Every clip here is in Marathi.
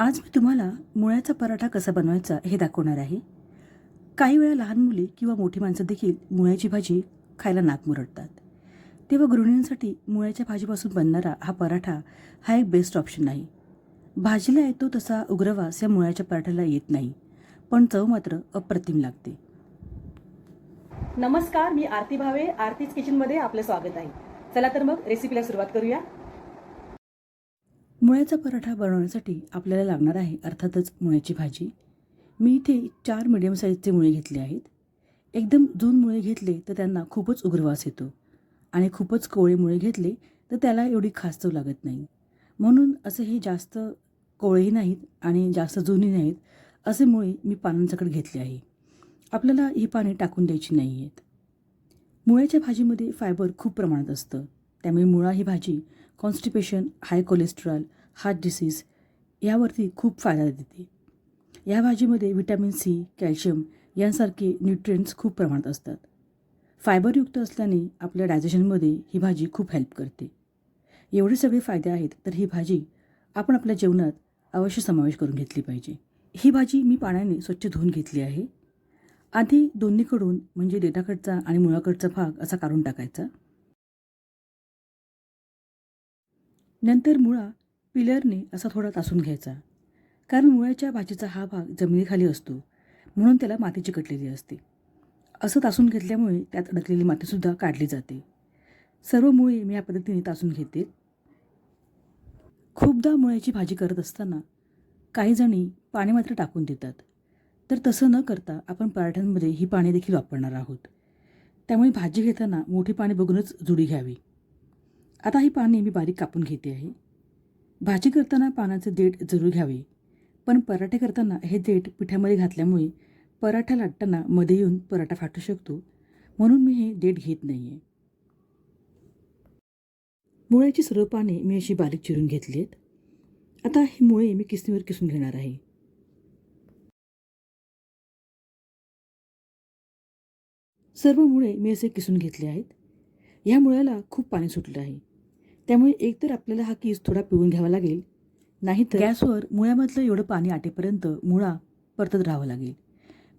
आज मी तुम्हाला मुळ्याचा पराठा कसा बनवायचा हे दाखवणार आहे. काही वेळा लहान मुली किंवा मोठी माणसं देखील मुळ्याची भाजी खायला नाक मुरडतात. तेव्हा गृहिणींसाठी मुळ्याच्या भाजीपासून बनणारा हा पराठा हा एक बेस्ट ऑप्शन आहे भाजीला येतो तसा उग्रवास या मुळ्याच्या पराठ्याला येत नाही पण चव मात्र अप्रतिम लागते. नमस्कार मी आरती भावे आरतीज किचनमध्ये आपलं स्वागत आहे. चला तर मग रेसिपीला सुरुवात करूया. मुळ्याचा पराठा बनवण्यासाठी आपल्याला लागणार आहे अर्थातच मुळ्याची भाजी. मी इथे चार मिडियम साईजचे मुळे घेतले आहेत. एकदम जून मुळे घेतले तर त्यांना खूपच उग्रवास येतो आणि खूपच कोवळे मुळे घेतले तर त्याला एवढी खास चव लागत नाही. म्हणून असे हे जास्त कोवळेही नाहीत आणि जास्त जुनी नाहीत असे मुळे मी पानांसकट घेतले आहे. आपल्याला ही पाने टाकून द्यायची नाही आहेत. मुळ्याच्या भाजीमध्ये फायबर खूप प्रमाणात असतं. त्यामुळे मुळा ही भाजी constipation high cholesterol heart disease यावरती खूप फायदा देते. या भाजीमध्ये विटॅमिन सी कॅल्शियम यांसारखे न्यूट्रिएंट्स खूप प्रमाणात असतात. फायबरयुक्त असल्याने आपल्या डायजेशनमध्ये ही भाजी खूप हेल्प करते. एवढे सगळे फायदे आहेत तर ही भाजी आपण आपल्या जेवणात अवश्य समावेश करून घेतली पाहिजे. ही भाजी मी पाण्याने स्वच्छ धुवून घेतली आहे. आधी दोन्हीकडून म्हणजे देठाकडचा आणि मुळाकडचा भाग असा काढून टाकायचा. नंतर मुळा पिलरने असा थोडा तासून घ्यायचा. कारण मुळ्याच्या भाजीचा हा भाग जमिनीखाली असतो म्हणून त्याला माती चिकटलेली असते. असं तासून घेतल्यामुळे त्यात अडकलेली मातीसुद्धा काढली जाते. सर्व मुळे मी या पद्धतीने तासून घेते. खूपदा मुळ्याची भाजी करत असताना काही जणी पाणी मात्र टाकून देतात. तर तसं न करता आपण पराठ्यांमध्ये ही पाणी देखील वापरणार आहोत. त्यामुळे भाजी घेताना मोठी पाणी बघूनच जुडी घ्यावी. आता ही पाने मी बारीक कापून घेते आहे. भाजी करताना पानाचं देठ जरूर घ्यावे. पण पराठे करताना हे देठ पिठामध्ये घातल्यामुळे पराठा लाटताना मध्ये येऊन पराठा फाटू शकतो. म्हणून मी हे देठ घेत नाही आहे मुळ्याची सर्व पाने मी अशी बारीक चिरून घेतली आहेत आता ही मुळे मी किसणीवर किसून घेणार आहे. सर्व मुळे मी असे किसून घेतले आहेत. ह्या मुळ्याला खूप पाणी सुटलं आहे. त्यामुळे एकतर आपल्याला हा केस थोडा पिळून घ्यावा लागेल नाहीतर गॅसवर मुळ्यामधलं एवढं पाणी आटेपर्यंत मुळा परतत राहावं लागेल.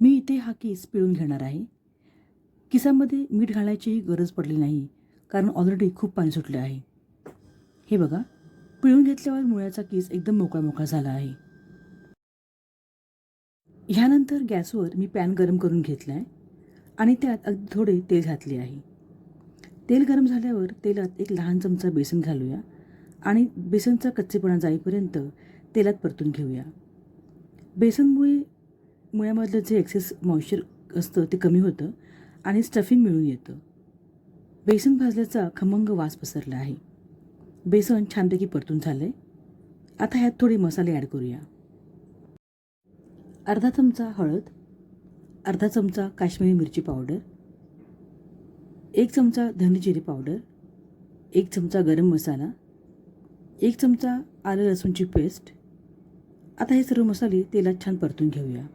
मी इथे हा केस पिळून घेणार आहे. किसामध्ये मीठ घालायचीही गरज पडली नाही कारण ऑलरेडी खूप पाणी सुटलं आहे. हे बघा पिळून घेतल्यावर मुळ्याचा केस एकदम मोकळा मोकळा झाला आहे. ह्यानंतर गॅसवर मी पॅन गरम करून घेतला आहे आणि त्यात अगदी थोडे तेल घातले आहे. तेल गरम झाल्यावर तेलात एक लहान चमचा बेसन घालूया आणि बेसनचा कच्चेपणा जाईपर्यंत तेलात परतून घेऊया. बेसनमुळे मुळ्यामधलं जे एक्सेस मॉइश्चर असतं ते कमी होतं आणि स्टफिंग मिळून येतं. बेसन भाजल्याचा खमंग वास पसरला आहे. बेसन छानपैकी परतून झालं आहे आता ह्यात थोडे मसाले ॲड करूया. अर्धा चमचा हळद अर्धा चमचा काश्मीरी मिरची पावडर एक चमचा धने पावडर एक चमचा गरम मसाला एक चमचा आलं लसूणची पेस्ट आता हे सर्व मसाले तेलात छान परतून घेऊया.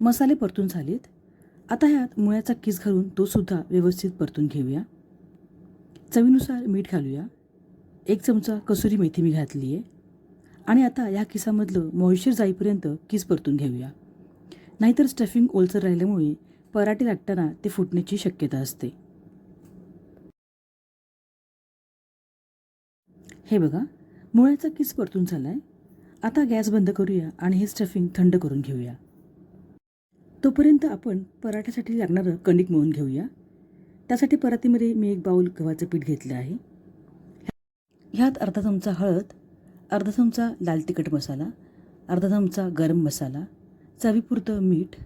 मसाले परतून झालेत. आता ह्यात मुळ्याचा किस घालून तो सुद्धा व्यवस्थित परतून घेऊया. चवीनुसार मीठ घालूया. एक चमचा कसुरी मेथी मी घातली आहे. आणि आता या किसामधलं मॉइश्चर जाईपर्यंत किस परतून घेऊया. नाहीतर स्टफिंग ओलसर राहिल्यामुळे पराठे लागताना ते फुटण्याची शक्यता असते. हे बघा मुळ्याचा किस परतून झाला आहे आता गॅस बंद करूया आणि हे स्टफिंग थंड करून घेऊया. तोपर्यंत आपण पराठ्यासाठी लागणारं कणिक मळून घेऊया. त्यासाठी परातीमध्ये मी एक बाऊल गव्हाचं पीठ घेतलं आहे. ह्यात अर्धा चमचा हळद अर्धा चमचा लाल तिखट मसाला अर्धा चमचा गरम मसाला चवीपुरतं मीठ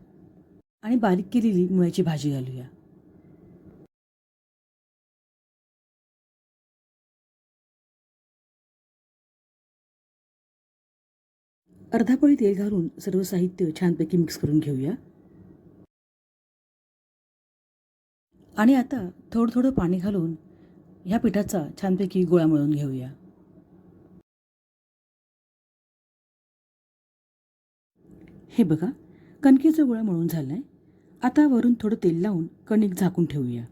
आणि बारीक केलेली मुळ्याची भाजी घालूया. अर्धा पळी तेल घालून सर्व साहित्य छानपैकी मिक्स करून घेऊया. आणि आता थोडं थोडं पाणी घालून ह्या पिठाचा छानपैकी गोळा मळून घेऊया. हे बघा कणकेचा गोळा मळून झाला आहे आता वरून थोडं तेल लावून कणिक झाकून ठेवूया.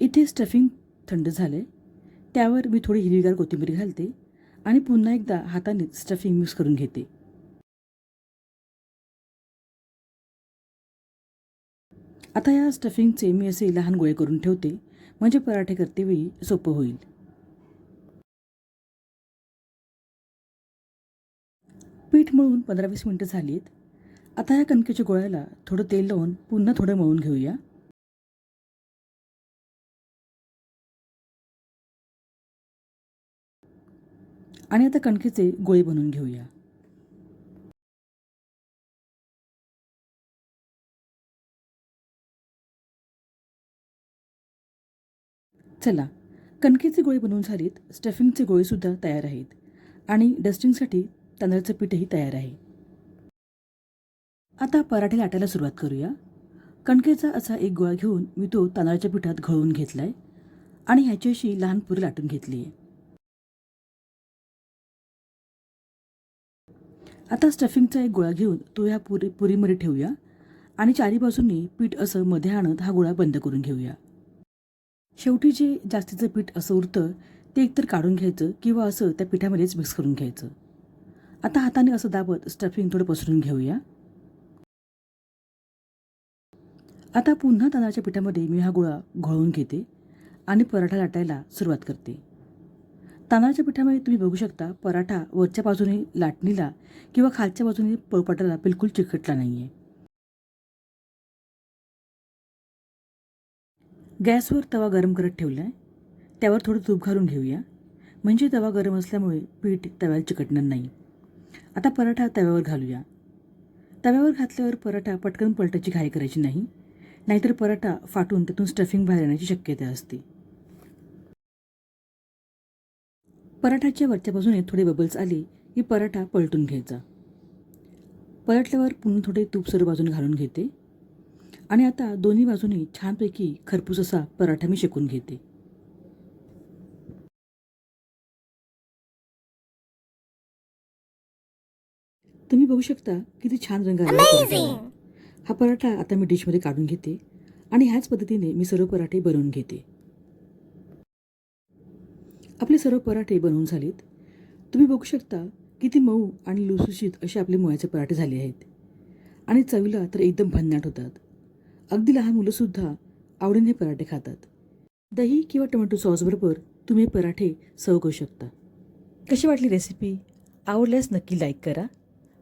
इथे स्टफिंग थंड झालं आहे त्यावर मी थोडी हिरवीगार कोथिंबीर घालते आणि पुन्हा एकदा हाताने स्टफिंग मिक्स करून घेते. आता या स्टफिंगचे मी असे लहान गोळे करून ठेवते. म्हणजे पराठे करते वेळी सोपं होईल. पीठ मळून पंधरा वीस मिनटं झाली आहेत आता या कणकेच्या गोळ्याला थोडं तेल लावून पुन्हा थोडं मळून घेऊया. आणि आता कणकेचे गोळे बनवून घेऊया. चला कणकेचे गोळे बनवून झालीत स्टफिंगचे गोळेसुद्धा तयार आहेत. आणि डस्टिंगसाठी तांदळाचं पीठही तयार आहे. आता पराठे लाटायला सुरुवात करूया. कणकेचा असा एक गोळा घेऊन मी तो तांदळाच्या पिठात घळवून घेतला आहे आणि ह्याची अशी लहान पुरी लाटून घेतली आहे. आता स्टफिंगचा एक गोळा घेऊन तो ह्या पुरी पुरीमध्ये ठेवूया आणि चारी बाजूंनी पीठ असं मध्ये आणत हा गोळा बंद करून घेऊया. शेवटी जे जास्तीचं पीठ असं उरतं ते एकतर काढून घ्यायचं किंवा असं त्या पिठामध्येच मिक्स करून घ्यायचं. आता हाताने असं दाबत स्टफिंग थोडं पसरून घेऊया. आता पुन्हा तांदळाच्या पिठामध्ये मी हा गोळा घोळून घेते आणि पराठा लाटायला सुरुवात करते. तांदळाच्या पिठामध्ये तुम्ही बघू शकता पराठा वरच्या बाजूने लाटणीला किंवा खालच्या बाजूने पोळपाटाला बिलकुल चिकटला नाही आहे गॅसवर तवा गरम करत ठेवला आहे त्यावर थोडं तूप घालून घेऊया. म्हणजे तवा गरम असल्यामुळे पीठ तव्याला चिकटणार नाही. आता पराठा तव्यावर घालूया. तव्यावर घातल्यावर पराठा पटकन पलटायची घाई करायची नाही नाहीतर पराठा फाटून त्यातून स्टफिंग बाहेर येण्याची शक्यता असते. पराठाच्या वरच्या बाजूने थोडे बबल्स आले की पराठा पलटून घ्यायचा. पलटल्यावर पुन्हा थोडे तूप सर्व बाजूने घालून घेते. आणि आता दोन्ही बाजूनी छानपैकी खरपूस असा पराठा मी शेकून घेते. तुम्ही बघू शकता किती छान रंग आला आहे. हा पराठा आता मी डिशमध्ये काढून घेते आणि ह्याच पद्धतीने मी सर्व पराठे बनवून घेते. आपले सर्व पराठे बनवून झालेत. तुम्ही बघू शकता किती मऊ आणि लुसुशीत असे आपले मुळ्याचे पराठे झाले आहेत. आणि चवीला तर एकदम भन्नाट होतात. अगदी लहान मुलंसुद्धा आवडीने पराठे खातात. दही किंवा टोमॅटो सॉसबरोबर तुम्ही पराठे सर्व करू शकता. कशी वाटली रेसिपी आवडल्यास नक्की लाईक करा.